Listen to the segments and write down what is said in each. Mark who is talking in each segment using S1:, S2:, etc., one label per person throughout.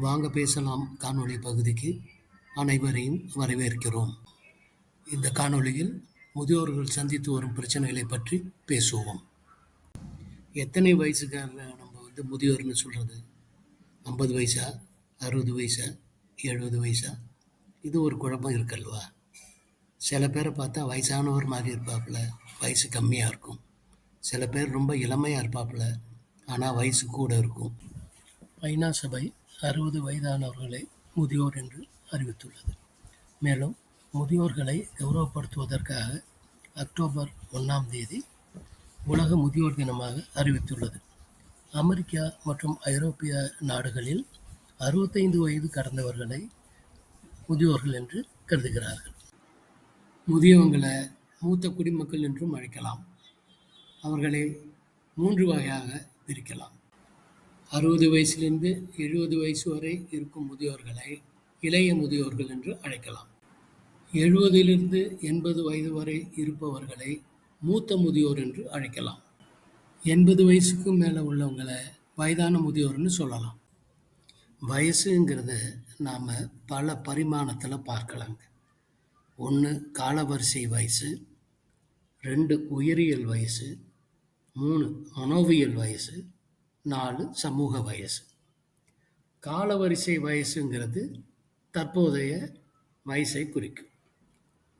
S1: வாங்க பேசலாம் காணொளி பகுதிக்கு அனைவரையும் வரவேற்கிறோம். இந்த காணொளியில் முதியோர்கள் சந்தித்து வரும் பிரச்சனைகளை பற்றி பேசுவோம். எத்தனை வயசுக்காரங்க நம்ம வந்து முதியோர்னு சொல்கிறது ஐம்பது வயசா? அறுபது வயசா? எழுபது வயசா? இது ஒரு குழப்பம் இருக்கல்வா? சில பேரை பார்த்தா வயசானவர் மாதிரி இருப்பாப்புல வயசு கம்மியாக இருக்கும். சில பேர் ரொம்ப இளமையாக இருப்பாப்புல ஆனால் வயசு கூட இருக்கும். ஐநா சபை அறுபது வயதானவர்களை முதியோர் என்று அறிவித்துள்ளது. மேலும் முதியோர்களை கௌரவப்படுத்துவதற்காக அக்டோபர் ஒன்றாம் தேதி உலக முதியோர் தினமாக அறிவித்துள்ளது. அமெரிக்கா மற்றும் ஐரோப்பிய நாடுகளில் அறுபத்தைந்து வயது கடந்தவர்களை முதியோர்கள் என்று கருதுகிறார்கள். முதியவங்களை மூத்த குடிமக்கள் என்றும் அழைக்கலாம். அவர்களை மூன்று வகையாக பிரிக்கலாம். அறுபது வயசுலேருந்து எழுபது வயசு வரை இருக்கும் முதியோர்களை இளைய முதியோர்கள் என்று அழைக்கலாம். எழுபதிலிருந்து எண்பது வயது வரை இருப்பவர்களை மூத்த முதியோர் என்று அழைக்கலாம். எண்பது வயசுக்கும் மேலே உள்ளவங்களை வயதான முதியோர்னு சொல்லலாம். வயசுங்கிறத நாம் பல பரிமாணத்தில் பார்க்கலாங்க. ஒன்று காலவரிசை வயசு. ரெண்டு உயிரியல் வயசு. மூணு மனோவியல் வயசு. நாலு சமூக வயசு. காலவரிசை வயசுங்கிறது தற்போதைய வயசை குறிக்கும்.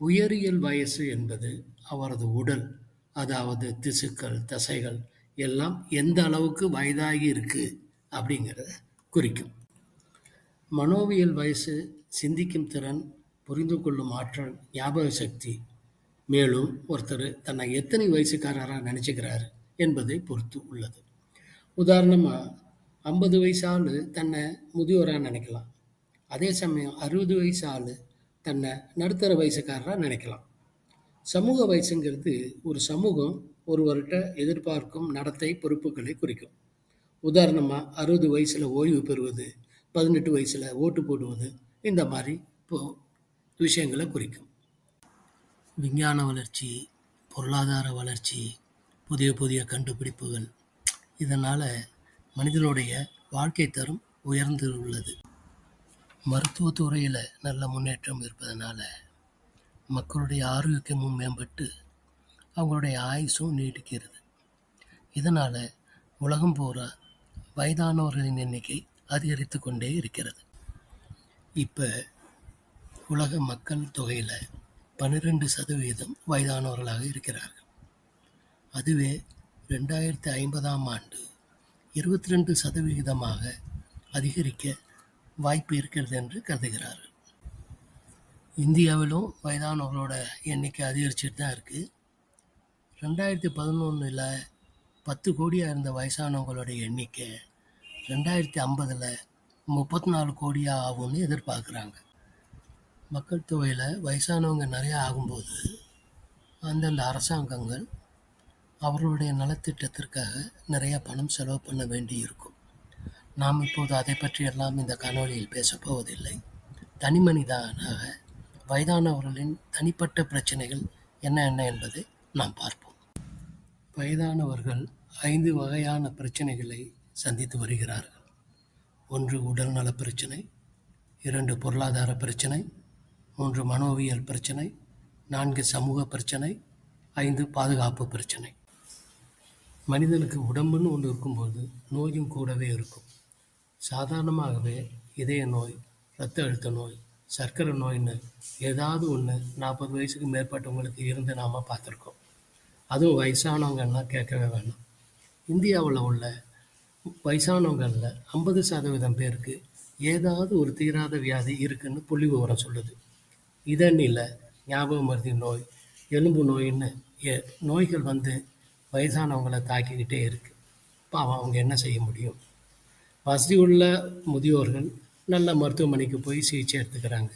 S1: உயரியல் வயசு என்பது அவரது உடல் அதாவது திசுக்கள் தசைகள் எல்லாம் எந்த அளவுக்கு வயதாகி இருக்கு அப்படிங்கிறத குறிக்கும். மனோவியல் வயசு சிந்திக்கும் திறன் புரிந்து கொள்ளும் ஆற்றல் ஞாபக சக்தி. மேலும் ஒருத்தர் தன்னை எத்தனை வயசுக்காரராக நினச்சிக்கிறாரு என்பதை பொறுத்து உள்ளது. உதாரணமாக ஐம்பது வயசு ஆள் தன்னை முதியோராக நினைக்கலாம். அதே சமயம் அறுபது வயசு ஆள் தன்னை நடுத்தர வயசுக்காரராக நினைக்கலாம். சமூக வயசுங்கிறது ஒரு சமூகம் ஒருவர்கிட்ட எதிர்பார்க்கும் நடத்தை பொறுப்புகளை குறிக்கும். உதாரணமாக அறுபது வயசில் ஓய்வு பெறுவது பதினெட்டு வயசில் ஓட்டு போடுவது இந்த மாதிரி இப்போ விஷயங்களை குறிக்கும். விஞ்ஞான வளர்ச்சி பொருளாதார வளர்ச்சி புதிய புதிய கண்டுபிடிப்புகள் இதனால் மனிதனுடைய வாழ்க்கை தரம் உயர்ந்து உள்ளது மருத்துவத்துறையில் நல்ல முன்னேற்றம் இருப்பதனால மக்களுடைய ஆரோக்கியமும் மேம்பட்டு அவங்களுடைய ஆயுசும் நீடிக்கிறது. இதனால் உலகம் பூரா வயதானவர்களின் எண்ணிக்கை அதிகரித்து கொண்டே இருக்கிறது. இப்போ உலக மக்கள் தொகையில் பன்னிரெண்டு சதவீதம் வயதானவர்களாக இருக்கிறார்கள். அதுவே ரெண்டாயிரத்தி ஐம்பதாம் ஆண்டு இருபத்தி ரெண்டு சதவிகிதமாக அதிகரிக்க வாய்ப்பு இருக்கிறது என்று கருதுகிறார் இந்தியாவிலும் வயதானவர்களோட எண்ணிக்கை அதிகரிச்சுட்டு தான் இருக்குது ரெண்டாயிரத்தி பதினொன்றில் பத்து கோடியாக இருந்த வயசானவங்களோட எண்ணிக்கை ரெண்டாயிரத்தி ஐம்பதில் முப்பத்தி நாலு கோடியாக ஆகும்னு எதிர்பார்க்குறாங்க. மக்கள் தொகையில் வயசானவங்க நிறையா ஆகும்போது அந்தந்த அரசாங்கங்கள் அவர்களுடைய நலத்திட்டத்திற்காக நிறைய பணம் செலவு பண்ண வேண்டி இருக்கும் நாம் இப்போது அதை பற்றியெல்லாம் இந்த காணொலியில் பேசப் போவதில்லை. தனி மனிதனாக வயதானவர்களின் தனிப்பட்ட பிரச்சனைகள் என்ன என்ன என்பதை நாம் பார்ப்போம். வயதானவர்கள் ஐந்து வகையான பிரச்சனைகளை சந்தித்து வருகிறார்கள். ஒன்று உடல்நல பிரச்சனை இரண்டு பொருளாதார பிரச்சனை மூன்று மனோவியல் பிரச்சனை நான்கு சமூக பிரச்சனை ஐந்து பாதுகாப்பு பிரச்சனை. மனிதனுக்கு உடம்புன்னு ஒன்று இருக்கும்போது நோயும் கூடவே இருக்கும். சாதாரணமாகவே இதய நோய் இரத்த அழுத்த நோய் சர்க்கரை நோயின்னு ஏதாவது ஒன்று நாற்பது வயசுக்கு மேற்பட்டவங்களுக்கு இருந்து நாம் பார்த்துருக்கோம். அதுவும் வயசானவங்கன்னா கேட்கவே வேணும். இந்தியாவில் உள்ள வயசானவங்களில் ஐம்பது சதவீதம் பேருக்கு ஏதாவது ஒரு தீராத வியாதி இருக்குன்னு புள்ளி விவரம் சொல்லுது. இதனில் ஞாபக மருதி நோய் எலும்பு நோயின்னு ஏ நோய்கள் வந்து வயசானவங்களை தாக்கிக்கிட்டே இருக்குது பாவம் அவங்க என்ன செய்ய முடியும்? வசதி உள்ள முதியோர்கள் நல்ல மருத்துவமனைக்கு போய் சிகிச்சை எடுத்துக்கிறாங்க.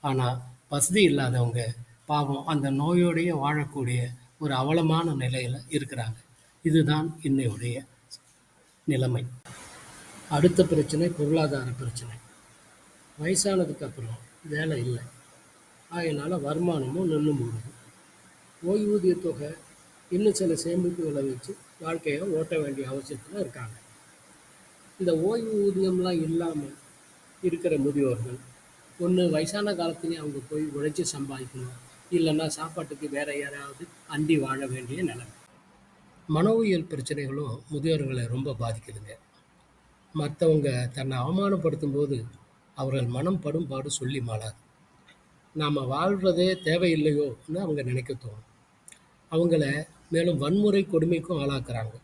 S1: ஆனால் வசதி இல்லாதவங்க பாவம் அந்த நோயோடைய வாழக்கூடிய ஒரு அவலமான நிலையில் இருக்கிறாங்க. இதுதான் இன்னையுடைய நிலைமை. அடுத்த பிரச்சனை பொருளாதார பிரச்சனை. வயசானதுக்கு அப்புறம் வேலை இல்லை. அதனால் வருமானமும் நின்று போடுது ஓய்வூதிய தொகை இன்னும் சில சேமிப்புகளை வச்சு வாழ்க்கையை ஓட்ட வேண்டிய அவசியத்தில் இருக்காங்க. இந்த ஓய்வூதியம்லாம் இல்லாமல் இருக்கிற முதியோர்கள் ஒன்று வயசான காலத்துலேயும் அவங்க போய் உழைச்சி சம்பாதிக்கணும் இல்லைன்னா சாப்பாட்டுக்கு வேற யாராவது அண்டி வாழ வேண்டிய நிலைமை மனோவியல் பிரச்சனைகளும் முதியோர்களை ரொம்ப பாதிக்குதுங்க. மற்றவங்க தன்னை அவமானப்படுத்தும் போது அவர்கள் மனம் படும் பாடு சொல்லி மாளாது. நாம் வாழ்கிறதே தேவையில்லையோன்னு அவங்க நினைக்க தோணும். அவங்கள மேலும் வன்முறை கொடுமைக்கும் ஆளாக்குறாங்க.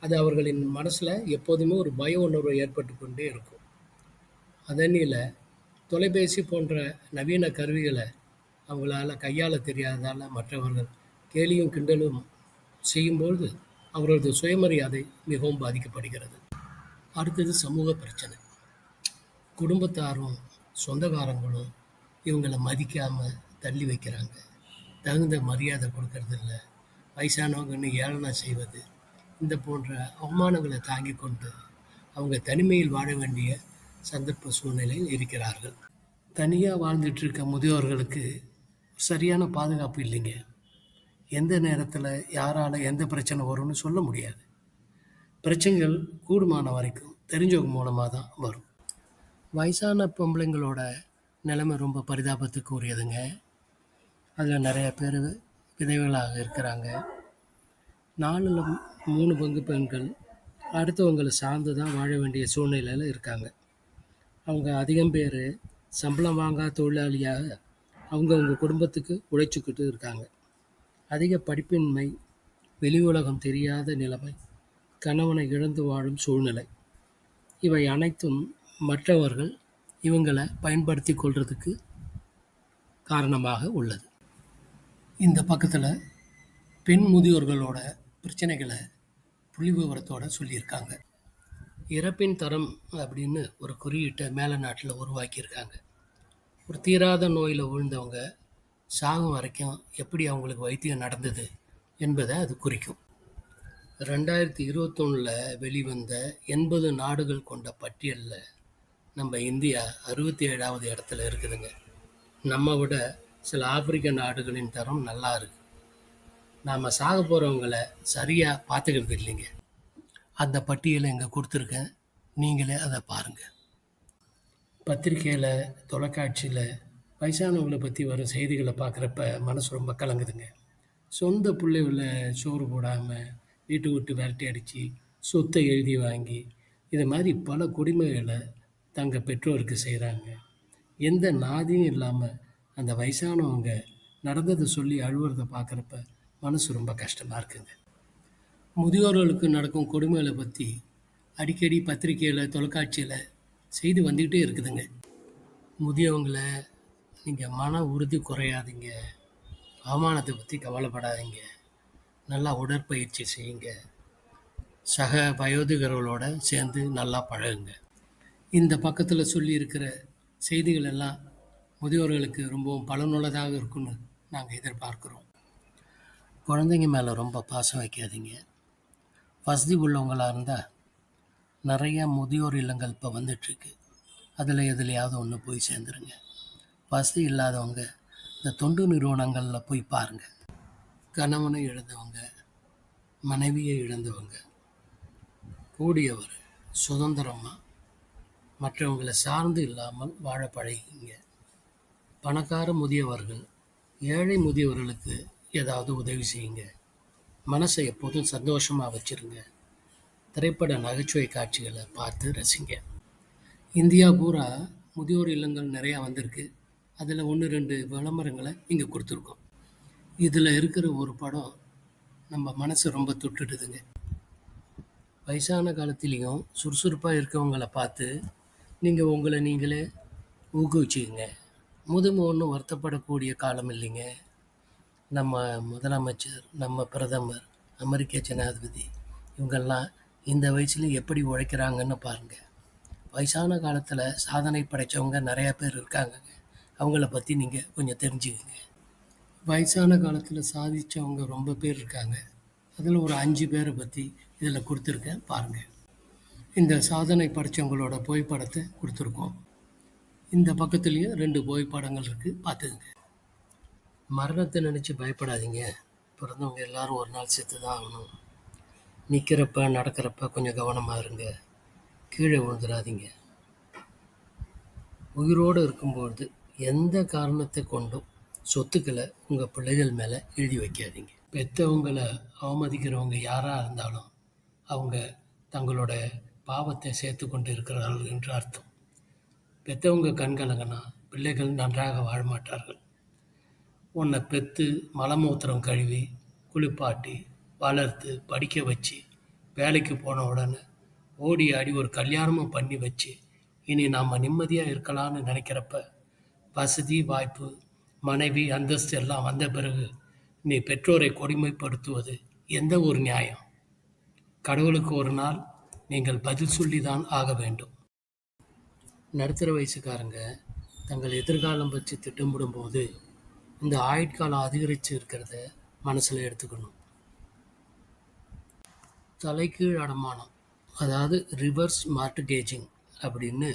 S1: அது அவர்களின் மனசில் எப்போதுமே ஒரு பய உணர்வு ஏற்பட்டு கொண்டே இருக்கும். அதனில் தொலைபேசி போன்ற நவீன கருவிகளை அவங்களால கையாள தெரியாததால் மற்றவர்கள் கேலியும் கிண்டலும் செய்யும்பொழுது அவரது சுயமரியாதை மிகவும் பாதிக்கப்படுகிறது. அடுத்தது சமூக பிரச்சனை. குடும்பத்தாரும் சொந்தக்காரங்களும் இவங்களை மதிக்காமல் தள்ளி வைக்கிறாங்க. தகுந்த மரியாதை கொடுக்கறதில்ல. வயசானவங்கன்னு ஏளனம் செய்வது இந்த போன்ற அவமானங்களை தாங்கி கொண்டு அவங்க தனிமையில் வாழ வேண்டிய சந்தர்ப்ப சூழ்நிலையில் இருக்கிறார்கள். தனியாக வாழ்ந்துட்டு இருக்க முதியோர்களுக்கு சரியான பாதுகாப்பு இல்லைங்க. எந்த நேரத்தில் யாரால் எந்த பிரச்சனை வரும்னு சொல்ல முடியாது. பிரச்சனைகள் கூடுமான வரைக்கும் தெரிஞ்சவங்க மூலமாக தான் வரும். வயசான பொம்பளைங்களோட நிலைமை ரொம்ப பரிதாபத்துக்கு உரியதுங்க அதில் நிறைய பேர் விதவைகளாக இருக்கிறாங்க. நாலில் மூணு பங்கு பெண்கள் அடுத்தவங்களை சார்ந்து தான் வாழ வேண்டிய சூழ்நிலையில் இருக்காங்க. அவங்க அதிகம் பேர் சம்பளம் வாங்காத தொழிலாளியாக அவங்கவுங்க குடும்பத்துக்கு உழைச்சிக்கிட்டு இருக்காங்க. அதிக படிப்பின்மை வெளி உலகம் தெரியாத நிலைமை கணவனை இழந்து வாழும் சூழ்நிலை. இவை அனைத்தும் மற்றவர்கள் இவங்களை பயன்படுத்தி கொள்வதுக்கு காரணமாக உள்ளது. இந்த பக்கத்தில் பெண் முதியோர்களோட பிரச்சனைகளை புள்ளி விவரத்தோடு சொல்லியிருக்காங்க. இறப்பின் தரம் அப்படின்னு ஒரு குறியீட்டை மேல நாட்டில் உருவாக்கியிருக்காங்க. ஒரு தீராத நோயில் விழுந்தவங்க சாகும் வரைக்கும் எப்படி அவங்களுக்கு வைத்தியம் நடந்தது என்பதை அது குறிக்கும். ரெண்டாயிரத்தி இருபத்தொன்னில் வெளிவந்த எண்பது நாடுகள் கொண்ட பட்டியலில் நம்ம இந்தியா அறுபத்தி ஏழாவது இடத்துல இருக்குதுங்க. நம்ம விட சில ஆப்பிரிக்க நாடுகளின் தரம் நல்லா இருக்கு. நாம் சாக போகிறவங்கள சரியாக பார்த்துக்கிறது இல்லைங்க. அந்த பட்டியலை இங்கே கொடுத்துருக்கேன். நீங்களே அதை பாருங்கள் பத்திரிக்கையில் தொலைக்காட்சியில் வயசானவங்களை பற்றி வரும் செய்திகளை பார்க்குறப்ப மனசு ரொம்ப கலங்குதுங்க. சொந்த பிள்ளைகளை சோறு போடாமல் வீட்டு விட்டு விரட்டி அடித்து சொத்தை எழுதி வாங்கி இது மாதிரி பல கொடுமைகளை தங்கள் பெற்றோருக்கு செய்கிறாங்க எந்த நாதியும் இல்லாமல் அந்த வயசானவங்க நடந்ததை சொல்லி அழுவுறதை பார்க்குறப்ப மனசு ரொம்ப கஷ்டமாக இருக்குங்க. முதியோர்களுக்கு நடக்கும் கொடுமைகளை பற்றி அடிக்கடி பத்திரிக்கையில் தொலைக்காட்சியில் செய்து வந்துக்கிட்டே இருக்குதுங்க. முதியவங்களை நீங்கள் மன உறுதி குறையாதீங்க. அவமானத்தை பற்றி கவலைப்படாதீங்க. நல்லா உடற்பயிற்சி செய்யுங்க. சக வயோதிகர்களோடு சேர்ந்து நல்லா பழகுங்க. இந்த பக்கத்தில் சொல்லியிருக்கிற செய்திகள் எல்லாம் முதியோர்களுக்கு ரொம்பவும் பலனுள்ளதாக இருக்கும்னு நாங்கள் எதிர்பார்க்குறோம். குழந்தைங்க மேலே ரொம்ப பாசம் வைக்காதீங்க. வசதி உள்ளவங்களாக இருந்தால் நிறையா முதியோர் இல்லங்கள் இப்போ வந்துட்டுருக்கு. அதில் எதுலையாவது ஒன்று போய் சேர்ந்துருங்க. வசதி இல்லாதவங்க இந்த தொண்டு நிறுவனங்களில் போய் பாருங்கள் கணவனை இழந்தவங்க மனைவியை இழந்தவங்க கூடியவர் சுதந்திரமாக மற்றவங்களை சார்ந்து இல்லாமல் வாழ பழகிங்க. பணக்கார முதியவர்கள் ஏழை முதியவர்களுக்கு ஏதாவது உதவி செய்யுங்க. மனசை எப்போதும் சந்தோஷமாக வச்சுருங்க. திரைப்பட நகைச்சுவை காட்சிகளை பார்த்து ரசிங்க. இந்தியா பூரா முதியோர் இல்லங்கள் நிறையா வந்திருக்கு. அதில் ஒன்று ரெண்டு விளம்பரங்களை இங்கே கொடுத்துருக்கோம். இதில் இருக்கிற ஒரு படம் நம்ம மனசு ரொம்ப தொட்டுடுதுங்க. வயசான காலத்துலேயும் சுறுசுறுப்பாக இருக்கவங்கள பார்த்து நீங்கள் உங்களை நீங்களே ஊக்குவிச்சுக்குங்க. முதுமை ஒன்றும் வருத்தப்படக்கூடிய காலம் இல்லைங்க. நம்ம முதலமைச்சர் நம்ம பிரதமர் அமெரிக்க ஜனாதிபதி இவங்கெல்லாம் இந்த வயசுல எப்படி உழைக்கிறாங்கன்னு பாருங்கள் வயசான காலத்தில் சாதனை படைத்தவங்க நிறையா பேர் இருக்காங்கங்க. அவங்கள பற்றி நீங்கள் கொஞ்சம் தெரிஞ்சுக்கங்க. வயசான காலத்தில் சாதித்தவங்க ரொம்ப பேர் இருக்காங்க. அதில் ஒரு அஞ்சு பேரை பற்றி இதில் கொடுத்துருக்கேன் பாருங்கள் இந்த சாதனை படைத்தவங்களோட புகைப்படத்தை கொடுத்துருக்கோம். இந்த பக்கத்துலேயும் ரெண்டு புகைப்படங்கள் இருக்குது பார்த்துக்குங்க மரணத்தை நினச்சி பயப்படாதீங்க. பிறந்தவங்க எல்லாரும் ஒரு நாள் செத்து தான் ஆகணும். நிற்கிறப்ப நடக்கிறப்ப கொஞ்சம் கவனமாக இருங்க. கீழே விழுந்துடாதீங்க உயிரோடு இருக்கும்பொழுது எந்த காரணத்தை கொண்டும் சொத்துக்களை உங்கள் பிள்ளைகள் மேலே எழுதி வைக்காதீங்க. பெற்றவங்களை அவமதிக்கிறவங்க யாராக இருந்தாலும் அவங்க தங்களோட பாவத்தை சேர்த்து கொண்டு இருக்கிறார்கள் என்று அர்த்தம். பெற்றவங்க கண்கலங்கினா பிள்ளைகள் நன்றாக வாழ மாட்டார்கள் உன்னை பெற்று மலமூத்திரம் கழுவி குளிப்பாட்டி வளர்த்து படிக்க வச்சு வேலைக்கு போன உடனே ஓடி ஆடி ஒரு கல்யாணமும் பண்ணி வச்சு இனி நாம் நிம்மதியாக இருக்கலாம்னு நினைக்கிறப்ப வசதி வாய்ப்பு மனைவி அந்தஸ்து எல்லாம் வந்த பிறகு நீ பெற்றோரை கொடுமைப்படுத்துவது எந்த ஒரு நியாயம்? கடவுளுக்கு ஒரு நாள் நீங்கள் பதில் சொல்லி தான் ஆக வேண்டும். நடுத்தர வயசுக்காரங்க தங்கள் எதிர்காலம் பற்றி திட்டமிடும்போது இந்த ஆயுட்காலம் அதிகரித்து இருக்கிறத மனசில் எடுத்துக்கணும். தலைகீழ் அடமானம் அதாவது ரிவர்ஸ் மார்ட்கேஜிங் அப்படின்னு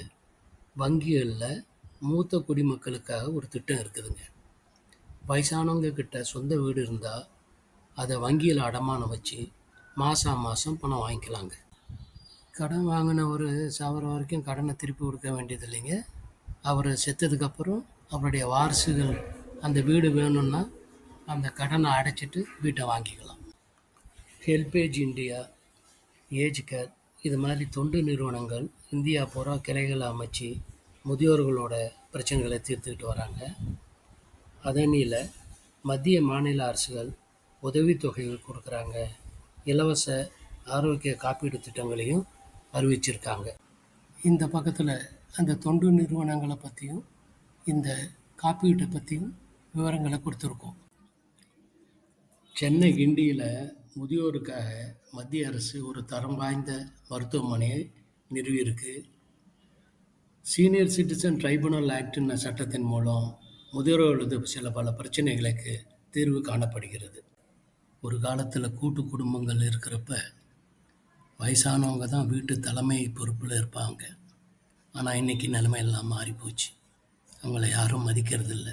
S1: வங்கிகளில் மூத்த குடிமக்களுக்காக ஒரு திட்டம் இருக்குதுங்க. வயசானவங்க கிட்ட சொந்த வீடு இருந்தால் அதை வங்கியில் அடமானம் வச்சு மாதம் மாதம் பணம் வாங்கிக்கலாங்க. கடன் வாங்கின ஒரு சாவர வரைக்கும் கடனை திருப்பி கொடுக்க வேண்டியது இல்லைங்க அவர் செத்ததுக்கப்புறம் அவருடைய வாரிசுகள் அந்த வீடு வேணும்னா அந்த கடனை அடைச்சிட்டு வீட்டை வாங்கிக்கலாம். ஹெல்பேஜ் இந்தியா ஏஜ் கேர் இது மாதிரி தொண்டு நிறுவனங்கள் இந்தியா பூரா கிளைகளை அமைச்சு முதியோர்களோட பிரச்சனைகளை தீர்த்துக்கிட்டு வராங்க. அதனில் மத்திய மாநில அரசுகள் உதவித்தொகைகள் கொடுக்குறாங்க. இலவச ஆரோக்கிய காப்பீடு திட்டங்களையும் அறிவிச்சிருக்காங்க. இந்த பக்கத்தில் அந்த தொண்டு நிறுவனங்களை பற்றியும் இந்த காப்பீட்டை பற்றியும் விவரங்களை கொடுத்துருக்கோம். சென்னை கிண்டியில் முதியோருக்காக மத்திய அரசு ஒரு தரம் வாய்ந்த மருத்துவமனையை நிறுவியிருக்கு. சீனியர் சிட்டிசன் ட்ரைபுனல் ஆக்ட்ன சட்டத்தின் மூலம் முதியோர்களது சில பல பிரச்சனைகளுக்கு தீர்வு காணப்படுகிறது. ஒரு காலத்தில் கூட்டு குடும்பங்கள் இருக்கிறப்ப வயசானவங்க தான் வீட்டு தலைமை பொறுப்பில் இருப்பாங்க. ஆனால் இன்றைக்கி நிலைமை எல்லாம் மாறிப்போச்சு. அவங்கள யாரும் மதிக்கிறதில்ல.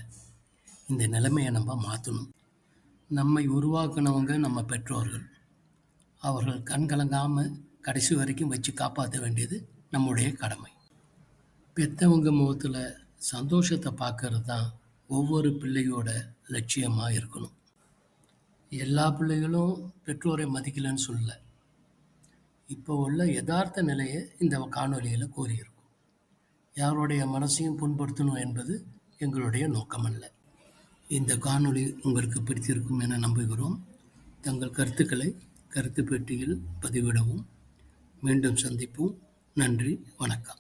S1: இந்த நிலைமையை நம்ம மாற்றணும் நம்மை உருவாக்குனவங்க நம்ம பெற்றோர்கள். அவர்கள் கண் கலங்காமல் கடைசி வரைக்கும் வச்சு காப்பாற்ற வேண்டியது நம்முடைய கடமை. பெற்றவங்க முகத்தில் சந்தோஷத்தை பார்க்கறது தான் ஒவ்வொரு பிள்ளையோட லட்சியமாக இருக்கணும். எல்லா பிள்ளைகளும் பெற்றோரை மதிக்கலைன்னு சொல்லலை. இப்போ உள்ள யதார்த்த நிலையை இந்த காணொலியில் கூறியிருக்கோம். யாருடைய மனசையும் புண்படுத்தணும் என்பது எங்களுடைய நோக்கமல்ல. இந்த காணொளி உங்களுக்கு பிடித்திருக்கும் என நம்புகிறோம். தங்கள் கருத்துக்களை கருத்து பெட்டியில் பதிவிடவும். மீண்டும் சந்திப்போம். நன்றி. வணக்கம்.